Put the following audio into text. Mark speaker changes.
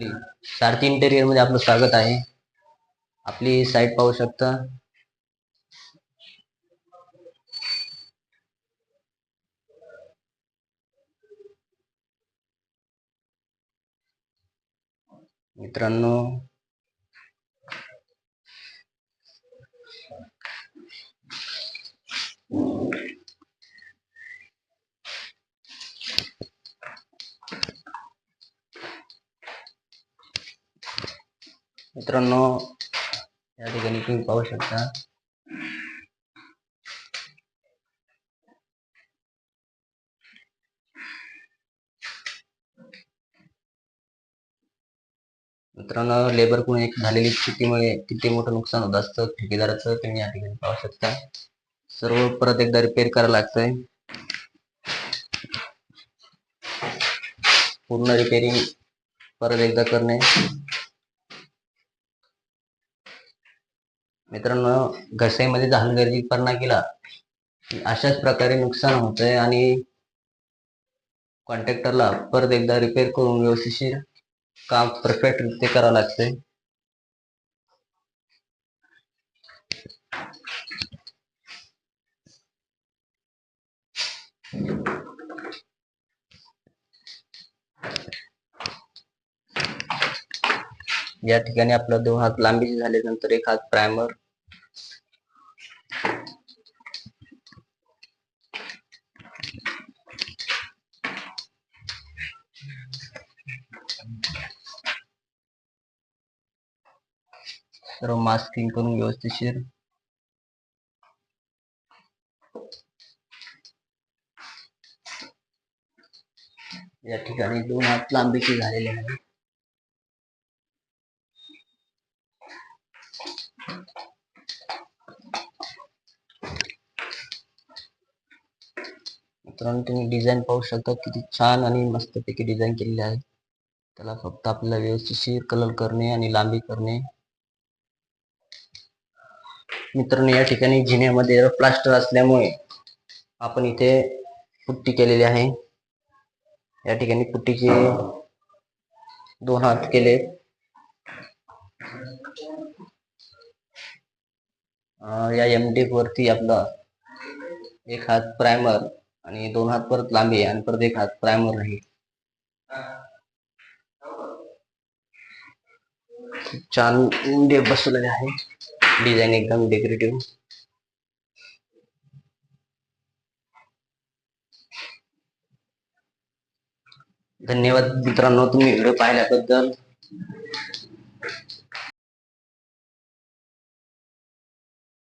Speaker 1: सारथी interior मध्य आपलं स्वागत है अपनी साइट पाहू शकता. मित्रांनो मित्रांनो या ठिकाणी तुम्ही पाहू शकता. मित्रांनो लेबरकडून एक झालेली चुकीमुळे किती मोठं नुकसान होत असतं ठेकेदाराचं तुम्ही या ठिकाणी पाहू शकता. सर्व परत एकदा रिपेअर करायला लागतंय. पूर्ण रिपेअरिंग परत एकदा करणे. मित्रांनो घसाईमध्ये हलगर्जीपणा केला. अशाच प्रकारे नुकसान होतंय आणि कॉन्ट्रॅक्टरला परत एकदा रिपेअर करून व्यवस्थित काम परफेक्ट रित्या करावं लागतंय. या ठिकाणी आपला दोन हात लांबीचे झाल्यानंतर एक हात प्रायमर. सर्व मास्किंग करून व्यवस्थितशीर या ठिकाणी दोन हात लांबीचे झालेले आहे मित्रांनो तुम्ही डिझाईन पाहू शकता किती छान आणि मस्तपैकी डिझाईन केलेली आहे. त्याला फक्त आपल्याला व्यवस्थित कलर करणे आणि लांबी करणे. मित्रांनो या ठिकाणी जिन्यामध्ये प्लास्टर असल्यामुळे आपण इथे पुट्टी केलेली आहे. या ठिकाणी पुट्टीचे दोन हात केले. या एम वरती आपला एक हात प्रायमर आणि दोन हात परत लांबी आणि परत एक हात प्रायमर राहील छान डेप बसवलेले आहे. डिझाईन एकदम डेकोरेटिव्ह धन्यवाद मित्रांनो तुम्ही व्हिडिओ पाहिल्याबद्दल.